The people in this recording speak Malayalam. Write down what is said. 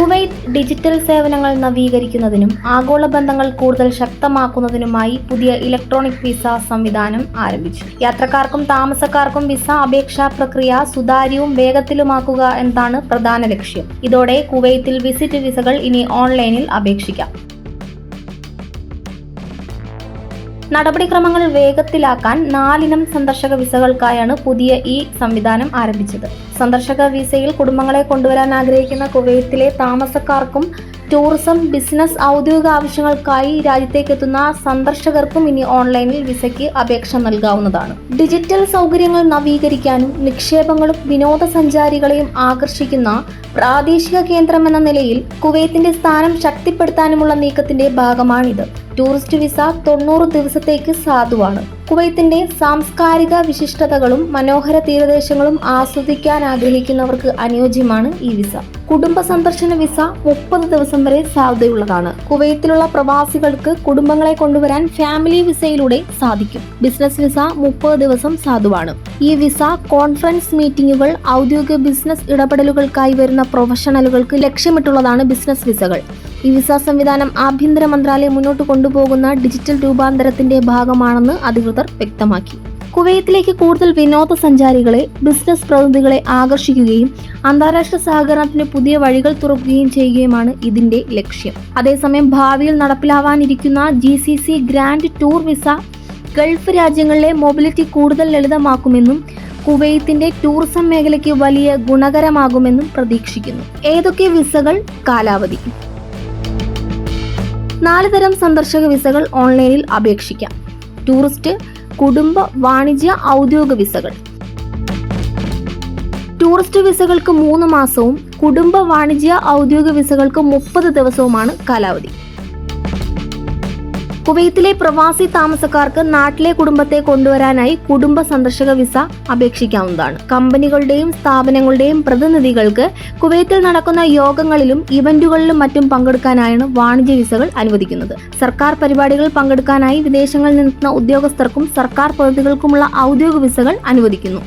കുവൈത്ത് ഡിജിറ്റൽ സേവനങ്ങൾ നവീകരിക്കുന്നതിനും ആഗോള ബന്ധങ്ങൾ കൂടുതൽ ശക്തമാക്കുന്നതിനുമായി പുതിയ ഇലക്ട്രോണിക് വിസ സംവിധാനം ആരംഭിച്ചു. യാത്രക്കാർക്കും താമസക്കാർക്കും വിസ അപേക്ഷാ പ്രക്രിയ സുതാര്യവും വേഗത്തിലുമാക്കുക എന്നതാണ് പ്രധാന ലക്ഷ്യം. ഇതോടെ കുവൈത്തിൽ വിസിറ്റ് വിസകൾ ഇനി ഓൺലൈനിൽ അപേക്ഷിക്കാം. നടപടിക്രമങ്ങൾ വേഗത്തിലാക്കാൻ നാലിനം സന്ദർശക വിസകൾക്കായാണ് പുതിയ ഈ സംവിധാനം ആരംഭിച്ചത്. സന്ദർശക വിസയിൽ കുടുംബങ്ങളെ കൊണ്ടുവരാൻ ആഗ്രഹിക്കുന്ന കുവൈത്തിലെ താമസക്കാർക്കും ടൂറിസം ബിസിനസ് ഔദ്യോഗിക ആവശ്യങ്ങൾക്കായി രാജ്യത്തേക്കെത്തുന്ന സന്ദർശകർക്കും ഇനി ഓൺലൈനിൽ വിസയ്ക്ക് അപേക്ഷ നൽകാവുന്നതാണ്. ഡിജിറ്റൽ സൗകര്യങ്ങൾ നവീകരിക്കാനും നിക്ഷേപങ്ങളും വിനോദസഞ്ചാരികളെയും ആകർഷിക്കുന്ന പ്രാദേശിക കേന്ദ്രമെന്ന നിലയിൽ കുവൈത്തിന്റെ സ്ഥാനം ശക്തിപ്പെടുത്താനുമുള്ള നീക്കത്തിന്റെ ഭാഗമാണിത്. ടൂറിസ്റ്റ് വിസ തൊണ്ണൂറ് ദിവസത്തേക്ക് സാധുവാണ്. കുവൈത്തിന്റെ സാംസ്കാരിക വിശിഷ്ടതകളും മനോഹര തീരദേശങ്ങളും ആസ്വദിക്കാൻ ആഗ്രഹിക്കുന്നവർക്ക് അനുയോജ്യമാണ് ഈ വിസ. കുടുംബ സന്ദർശന വിസ മുപ്പത് ദിവസം വരെ സാധ്യതയുള്ളതാണ്. കുവൈത്തിലുള്ള പ്രവാസികൾക്ക് കുടുംബങ്ങളെ കൊണ്ടുവരാൻ ഫാമിലി വിസയിലൂടെ സാധിക്കും. ബിസിനസ് വിസ മുപ്പത് ദിവസം സാധുവാണ്. ഈ വിസ കോൺഫറൻസ് മീറ്റിംഗുകൾ ഔദ്യോഗിക ബിസിനസ് ഇടപെടലുകൾക്കായി വരുന്ന പ്രൊഫഷണലുകൾക്ക് ലക്ഷ്യമിട്ടുള്ളതാണ് ബിസിനസ് വിസകൾ. ഈ വിസ സംവിധാനം ആഭ്യന്തര മന്ത്രാലയം മുന്നോട്ട് കൊണ്ടുപോകുന്ന ഡിജിറ്റൽ രൂപാന്തരത്തിന്റെ ഭാഗമാണെന്ന് അധികൃതർ വ്യക്തമാക്കി. കുവൈത്തിലേക്ക് കൂടുതൽ വിനോദസഞ്ചാരികളെ ബിസിനസ് പ്രതിനിധികളെ ആകർഷിക്കുകയും അന്താരാഷ്ട്ര സഹകരണത്തിന് പുതിയ വഴികൾ തുറക്കുകയും ചെയ്യുകയുമാണ് ഇതിന്റെ ലക്ഷ്യം. അതേസമയം ഭാവിയിൽ നടപ്പിലാവാനിരിക്കുന്ന G C C grand tour visa Gulf രാജ്യങ്ങളിലെ മൊബിലിറ്റി കൂടുതൽ ലളിതമാക്കുമെന്നും കുവൈത്തിന്റെ ടൂറിസം മേഖലയ്ക്ക് വലിയ ഗുണകരമാകുമെന്നും പ്രതീക്ഷിക്കുന്നു. ഏതൊക്കെ വിസകൾ? കാലാവധി. നാല് തരം സന്ദർശക വിസകൾ ഓൺലൈനിൽ അപേക്ഷിക്കാം. ടൂറിസ്റ്റ് കുടുംബ വാണിജ്യ ഔദ്യോഗിക വിസകൾ. ടൂറിസ്റ്റ് വിസകൾക്ക് മൂന്ന് മാസവും കുടുംബ വാണിജ്യ ഔദ്യോഗിക വിസകൾക്ക് മുപ്പത് ദിവസവുമാണ് കാലാവധി. കുവൈത്തിലെ പ്രവാസി താമസക്കാർക്ക് നാട്ടിലെ കുടുംബത്തെ കൊണ്ടുവരാനായി കുടുംബ സന്ദർശക വിസ അപേക്ഷിക്കാവുന്നതാണ്. കമ്പനികളുടെയും സ്ഥാപനങ്ങളുടെയും പ്രതിനിധികൾക്ക് കുവൈത്തിൽ നടക്കുന്ന യോഗങ്ങളിലും ഇവന്റുകളിലും മറ്റും പങ്കെടുക്കാനായാണ് വാണിജ്യ വിസകൾ അനുവദിക്കുന്നത്. സർക്കാർ പരിപാടികൾ പങ്കെടുക്കാനായി വിദേശങ്ങളിൽ നിന്നെത്തുന്ന ഉദ്യോഗസ്ഥർക്കും സർക്കാർ പ്രതിനിധികൾക്കുമുള്ള ഔദ്യോഗിക വിസകൾ അനുവദിക്കുന്നു.